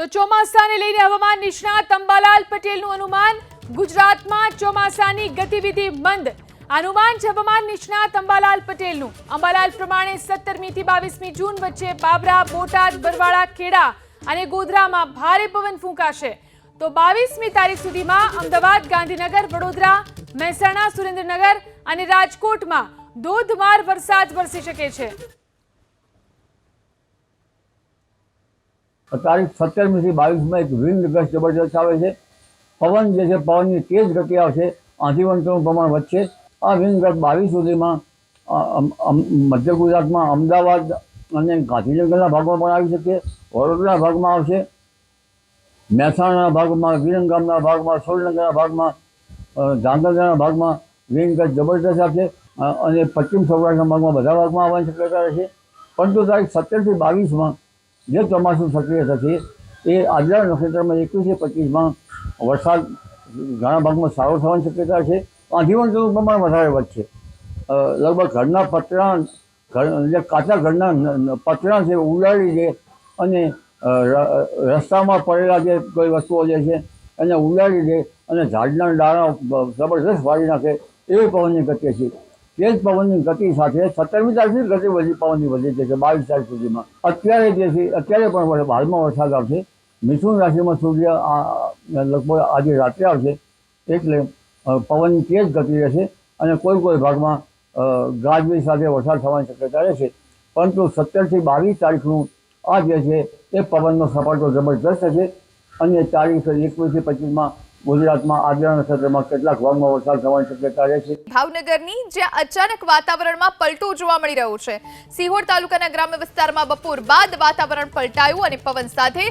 તો ચોમાસાને લઈને હવામાન નિષ્ણાત અંબાલાલ પટેલનું અનુમાન, ગુજરાતમાં ચોમાસાની ગતિવિધિ મંદ. અનુમાન છે હવામાન નિષ્ણાત અંબાલાલ પટેલનું. અંબાલાલ પ્રમાણે સત્તરમી થી બાવીસમી જૂન વચ્ચે બાબરા, બોટાદ, બરવાળા, ખેડા અને ગોધરામાં ભારે પવન ફૂંકાશે. તો બાવીસમી તારીખ સુધીમાં અમદાવાદ, ગાંધીનગર, વડોદરા, મહેસાણા, સુરેન્દ્રનગર અને રાજકોટમાં ધોધમાર વરસાદ વરસી શકે છે. તારીખ સત્તરમીથી બાવીસમાં એક વિન્ડ ગસ્ટ જબરદસ્ત આવે છે. પવન જે છે, પવનની તેજ ગતિ આવશે. આંધીવંતનું પ્રમાણ વધશે. આ વિન્ડ ગત બાવીસ સુધીમાં મધ્ય ગુજરાતમાં અમદાવાદ અને ગાંધીનગરના ભાગમાં પણ આવી શકે. વડોદરાના ભાગમાં આવશે. મહેસાણાના ભાગમાં વિરંગામના ભાગમાં સુરેન્દ્રનગરના ભાગમાં ધાંગધ્રાના ભાગમાં વિન્ડ ગત જબરજસ્ત આવશે. અને પશ્ચિમ સૌરાષ્ટ્રના ભાગમાં બધા ભાગમાં આવવાની શક્યતા રહેશે. પરંતુ તારીખ સત્તરથી બાવીસમાં જે ચોમાસું સક્રિય થશે, એ આજના નક્ષત્રમાં એકવીસથી પચીસમાં વરસાદ ઘણા ભાગમાં સારો થવાની શક્યતા છે. આંધીવંતનું પ્રમાણ વધારે વધશે. લગભગ ઘરના પતરા જે કાચા ઘરના પતરા છે, ઉડાડી દે અને રસ્તામાં પડેલા જે કોઈ વસ્તુઓ જે છે, એને ઉડાડી દે અને ઝાડના ડાળા જબરદસ્ત વાળી નાખે એવી પવનની ગતિ છે. તેજ પવનની ગતિ સાથે સત્તરમી તારીખથી ગતિ વધી પવનની વધી જશે બાવીસ તારીખ સુધીમાં. અત્યારે જે છે અત્યારે પણ હાલમાં વરસાદ આવશે. મિથુન રાશિમાં સૂર્ય લગભગ આજે રાત્રે આવશે. એટલે પવનની તેજ ગતિ રહેશે અને કોઈ કોઈ ભાગમાં અ, ગાજવીજ સાથે વરસાદ થવાની શક્યતા રહેશે. પરંતુ સત્તરથી બાવીસ તારીખનું આ જે છે એ પવનનો સપાટો જબરદસ્ત છે અને તારીખ એકવીસથી પચીસમાં ગુજરાતમાં આજના સત્રમાં કેટલાક ભાગમાં વરસાદ થવાની શક્યતા રહેશે ભાવનગરની જ્યાં અચાનક વાતાવરણમાં પલટો જોવા મળી રહ્યો છે. સિહોર તાલુકાના ગ્રામ્ય વિસ્તારમાં બપોર બાદ વાતાવરણ પલટાયું અને પવન સાથે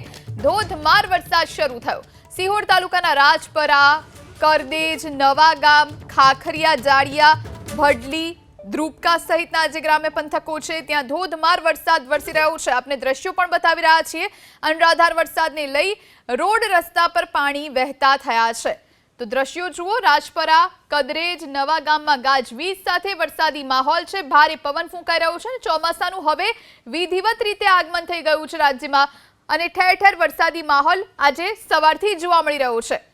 ધોધમાર વરસાદ શરૂ થયો. સિહોર તાલુકાના રાજપરા, કરદેજ, નવાગામ, ખાખરિયા જાડિયા ભડલી ધ્રુપકા સહિતના જે ગ્રામ્ય પંથકો છે, ત્યાં ધોધમાર વરસાદ વરસી રહ્યો છે. આપણે દ્રશ્યો પણ બતાવી રહ્યા છીએ. અનરાધાર વરસાદને લઈ રોડ રસ્તા પર પાણી વહેતા થયા છે. તો દ્રશ્યો જુઓ, રાજપરા, કદરેજ, નવા ગામમાં ગાજવીજ સાથે વરસાદી માહોલ છે. ભારે પવન ફૂંકાઈ રહ્યો છે ચોમાસાનું હવે વિધિવત રીતે આગમન થઈ ગયું છે રાજ્યમાં. અને ઠેર ઠેર વરસાદી માહોલ આજે સવારથી જોવા મળી રહ્યો છે.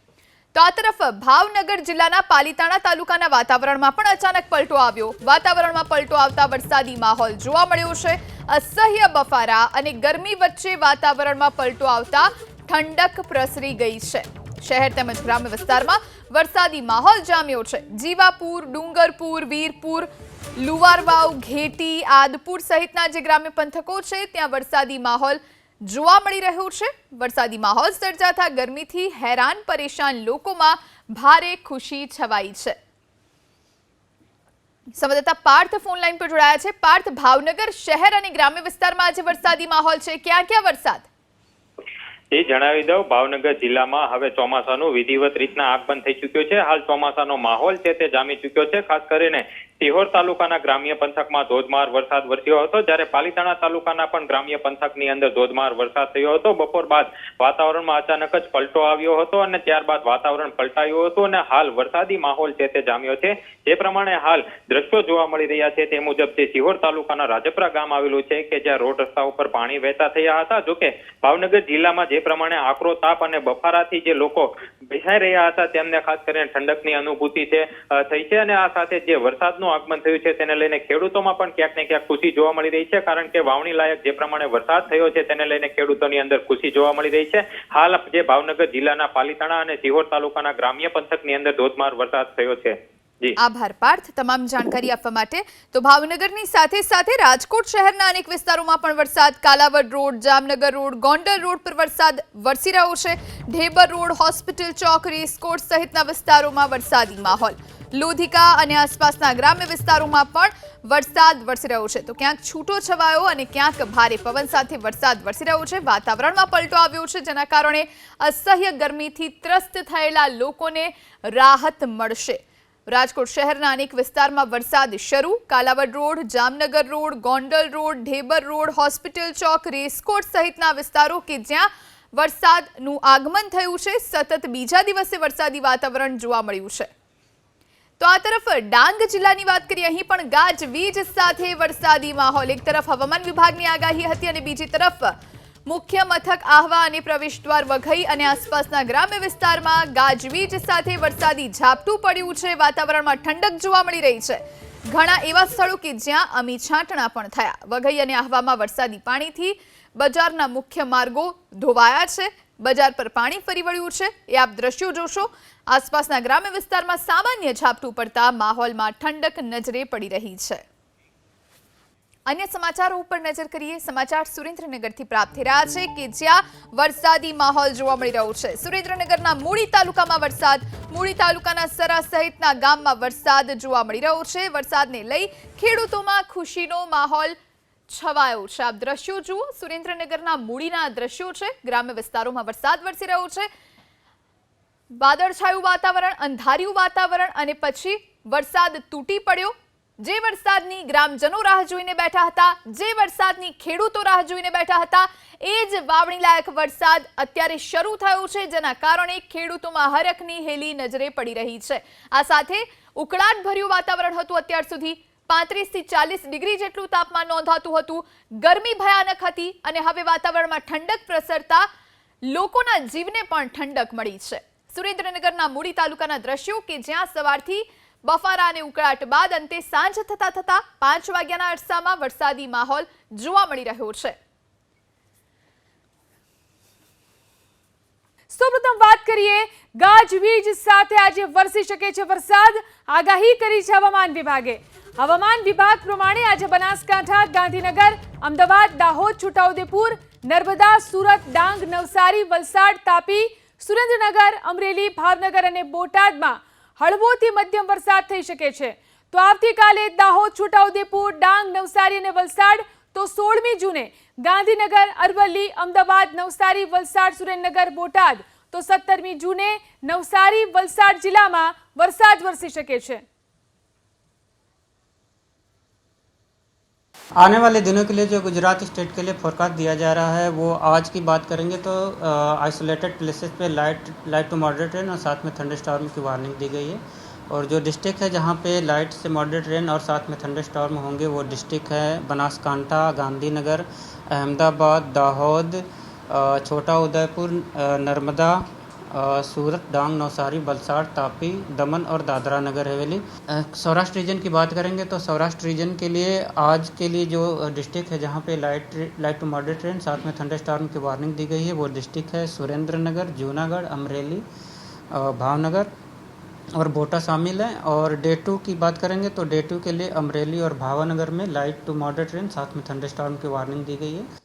તો આ તરફ ભાવનગર જિલ્લાના પાલીતાણા તાલુકાના વાતાવરણમાં પણ અચાનક પલટો આવ્યો. વાતાવરણમાં પલટો આવતા વરસાદી માહોલ જોવા મળ્યો છે. અસહ્ય બફારા અને ગરમી વચ્ચે વાતાવરણમાં પલટો આવતા ઠંડક પ્રસરી ગઈ છે. શહેર તેમજ ગ્રામ્ય વિસ્તારમાં વરસાદી માહોલ જામ્યો છે. જીવાપુર, ડુંગરપુર, વીરપુર, લુવારવાવ, ઘેટી, આદપુર સહિતના જે ગ્રામ્ય પંથકો છે, ત્યાં વરસાદી માહોલ જોવા મળી રહ્યો છે. વરસાદી માહોલ સર્જાતા ગરમીથી હેરાન પરેશાન લોકોમાં ભારે ખુશી છવાઈ છે. સંવાદદાતા પાર્થ ફોન લાઈન પર જોડાયા છે. પાર્થ, ભાવનગર શહેર અને ગ્રામ્ય વિસ્તારમાં આજે વરસાદી માહોલ છે. ક્યાં ક્યાં વરસાદ? એ જણાવી દઉં, ભાવનગર જિલ્લામાં હવે ચોમાસાનું વિધિવત રીતના આગમન થઈ ચૂક્યું છે. હાલ ચોમાસાનો માહોલ છે, તે જામી ચૂક્યો છે. ખાસ કરીને સિહોર તાલુકાના ગ્રામ્ય પંથકમાં ધોધમાર વરસાદ વરસ્યો હતો. જ્યારે પાલીતાણા તાલુકાના પણ ગ્રામ્ય પંથકની અંદર ધોધમાર વરસાદ થયો હતો. બપોર બાદ વાતાવરણમાં અચાનક જ પલટો આવ્યો હતો અને ત્યારબાદ વાતાવરણ પલટાયું હતું અને હાલ વરસાદી માહોલ છે, તે જામ્યો છે. જે પ્રમાણે હાલ દ્રશ્યો જોવા મળી રહ્યા છે, તે મુજબ જે સિહોર તાલુકાના રાજપરા ગામ આવેલું છે કે જ્યાં રોડ રસ્તા ઉપર પાણી વહેતા થયા હતા. જોકે ભાવનગર જિલ્લામાં જે પ્રમાણે આકરો, તાપ અને બફારાથી જે લોકો બેસાઈ રહ્યા હતા, તેમને ખાસ કરીને ઠંડકની અનુભૂતિ છે થઈ છે અને આ સાથે જે વરસાદનું આગમન થયું છે, તેને લઈને ખેડૂતોમાં પણ ક્યાંક ને ક્યાંક ખુશી જોવા મળી રહી છે, કારણ કે વાવણી લાયક જે પ્રમાણે વરસાદ થયો છે, તેને લઈને ખેડૂતોની અંદર ખુશી જોવા મળી રહી છે. હાલ જે ભાવનગર જિલ્લાના પાલીતાણા અને સિહોર તાલુકાના ગ્રામ્ય પંથકની અંદર ધોધમાર વરસાદ થયો છે. આભાર, પાર્થ. તમામ જાણકારી આપવા માટે તો ભાવનગરની સાથે સાથે રાજકોટ શહેરના અનેક વિસ્તારોમાં પણ વરસાદ. Kalawad road, Jamnagar road, Gondal road પર વરસાદ વરસી રહ્યો છે. ઢેબર રોડ, હોસ્પિટલ ચોક રેસકોર્ટ સહિતના વિસ્તારોમાં વરસાદી માહોલ. લોધિકા અને આસપાસના ગ્રામ્ય વિસ્તારોમાં પણ વરસાદ વરસી રહ્યો છે. તો ક્યાંક છૂટો છવાયો અને ક્યાંક ભારે પવન સાથે વરસાદ વરસી રહ્યો છે. વાતાવરણમાં પલટો આવ્યો છે, જેના કારણે અસહ્ય ગરમીથી ત્રસ્ત થયેલા લોકોને રાહત મળશે. રાજકોટ શહેરના અનેક વિસ્તારમાં વરસાદ શરૂ. Kalawad road, Jamnagar road, Gondal road, Dhebar road, hospital ચોક રેસકોટ સહિતના વિસ્તારો કે જ્યાં વરસાદનું આગમન થયું છે, સતત બીજા દિવસે વરસાદી વાતાવરણ જોવા મળ્યું છે. તો આ તરફ ડાંગ જિલ્લાની વાત કરીએ, અહીં પણ ગાજવીજ સાથે વરસાદી માહોલ. એક તરફ હવામાન વિભાગની આગાહી હતી અને બીજી તરફ મુખ્ય મથક આહવા અને પ્રવેશદ્વાર વઘઈ અને આસપાસના ગ્રામ્ય વિસ્તારમાં ગાજવીજ સાથે વરસાદી ઝાપટું પડ્યું છે. વાતાવરણમાં ઠંડક જોવા મળી રહી છે. ઘણા એવા સ્થળો કે જ્યાં અમી છાંટણા પણ થયા. વઘઈ અને આહવામાં વરસાદી પાણીથી બજારના મુખ્ય માર્ગો ધોવાયા છે. બજાર પર પાણી ફરી વળ્યું છે. એ આપ દ્રશ્યો જોશો. આસપાસના ગ્રામ્ય વિસ્તારમાં સામાન્ય ઝાપટું પડતા માહોલમાં ઠંડક નજરે પડી રહી છે. અન્ય સમાચારો ઉપર નજર કરીએ. સમાચાર સુરેન્દ્રનગરથી પ્રાપ્ત થઈ રહ્યા છે કે જ્યાં વરસાદી માહોલ જોવા મળી રહ્યો છે. સુરેન્દ્રનગરના મૂળી તાલુકામાં વરસાદ મૂળી તાલુકાના સરા સહિતના ગામમાં વરસાદ જોવા મળી રહ્યો છે. વરસાદને લઈ ખેડૂતોમાં ખુશીનો માહોલ છવાયો છે. આપ દ્રશ્યો જુઓ. સુરેન્દ્રનગરના મૂળીના દ્રશ્યો છે. ગ્રામ્ય વિસ્તારોમાં વરસાદ વરસી રહ્યો છે. વાદળછાયું વાતાવરણ, અંધાર્યું વાતાવરણ અને પછી વરસાદ તૂટી પડ્યો. જે વરસાદની ગ્રામજનો રાહ જોઈને બેઠા હતા, જે વરસાદની ખેડૂતો રાહ જોઈને બેઠા હતા, એ જ વાવણી લાયક વરસાદ અત્યારે શરૂ થયો છે, જેના કારણે ખેડૂતોમાં હરખની હેલી નજરે પડી રહી છે. આ સાથે ઉકળાટ ભર્યું વાતાવરણ હતું અત્યાર સુધી. પાંત્રીસથી ચાલીસ ડિગ્રી જેટલું તાપમાન નોંધાતું હતું. ગરમી ભયાનક હતી અને હવે વાતાવરણમાં ઠંડક પ્રસરતા લોકોના જીવને પણ ઠંડક મળી છે. સુરેન્દ્રનગરના મૂડી તાલુકાના દ્રશ્યો કે જ્યાં સવારથી બફારા ઉકળાટ બાદ અંતે સાંજ થતા થતા પાંચ વાગ્યાના અરસામાં વરસાદી માહોલ જોવા મળી રહ્યો છે. સૌપ્રથમ વાત કરીએ, ગાજવીજ સાથે આજે વરસી શકે છે વરસાદ. આગાહી કરી છે હવામાન વિભાગે. હવામાન વિભાગ પ્રમાણે આજે બનાસકાંઠા, ગાંધીનગર, અમદાવાદ, દાહોદ, છોટાઉદેપુર, નર્મદા, સુરત, ડાંગ, નવસારી, વલસાડ, તાપી, સુરેન્દ્રનગર, અમરેલી, ભાવનગર અને બોટાદમાં હળવોથી મધ્યમ વરસાદ થઈ શકે છે. તો આવતીકાલે દાહોદ, છોટાઉદેપુર, ડાંગ, નવસારી અને વલસાડ, તો સોળમી જૂને ગાંધીનગર, અરવલ્લી, અમદાવાદ, નવસારી, વલસાડ, સુરેન્દ્રનગર, બોટાદ, તો સત્તરમી જૂને નવસારી, વલસાડ જિલ્લામાં વરસાદ વરસી શકે છે. आने वाले दिनों के लिए जो गुजरात स्टेट के लिए फोरकास्ट दिया जा रहा है, वो आज की बात करेंगे तो आइसोलेटेड प्लेसेस पे light light to moderate rain और साथ में थंडर स्टॉर्म की वार्निंग दी गई है। और जो डिस्ट्रिक्ट है जहाँ पे लाइट से मॉडरेट रेन और साथ में थंडर स्टॉर्म होंगे, वो डिस्ट्रिक्ट है बनासकांठा, गांधीनगर, अहमदाबाद, दाहोद छोटा उदयपुर नर्मदा सूरत डांग नवसारी, बलसाड़, तापी, दमन और दादरा नगर हवेली। सौराष्ट्र रीजन की बात करेंगे तो सौराष्ट्र रीजन के लिए, आज के लिए जो डिस्ट्रिक्ट है जहाँ पे light light to moderate rain साथ में थंडर स्टॉर्म की वार्निंग दी गई है, वो डिस्ट्रिक्ट है सुरेंद्र नगर, जूनागढ़, अमरेली भावनगर और बोटा शामिल है। और डे टू की बात करेंगे तो डे टू के लिए अमरेली और भावनगर में लाइट टू मॉडरेट रेन साथ में थंडर स्टॉर्म की वार्निंग दी गई है।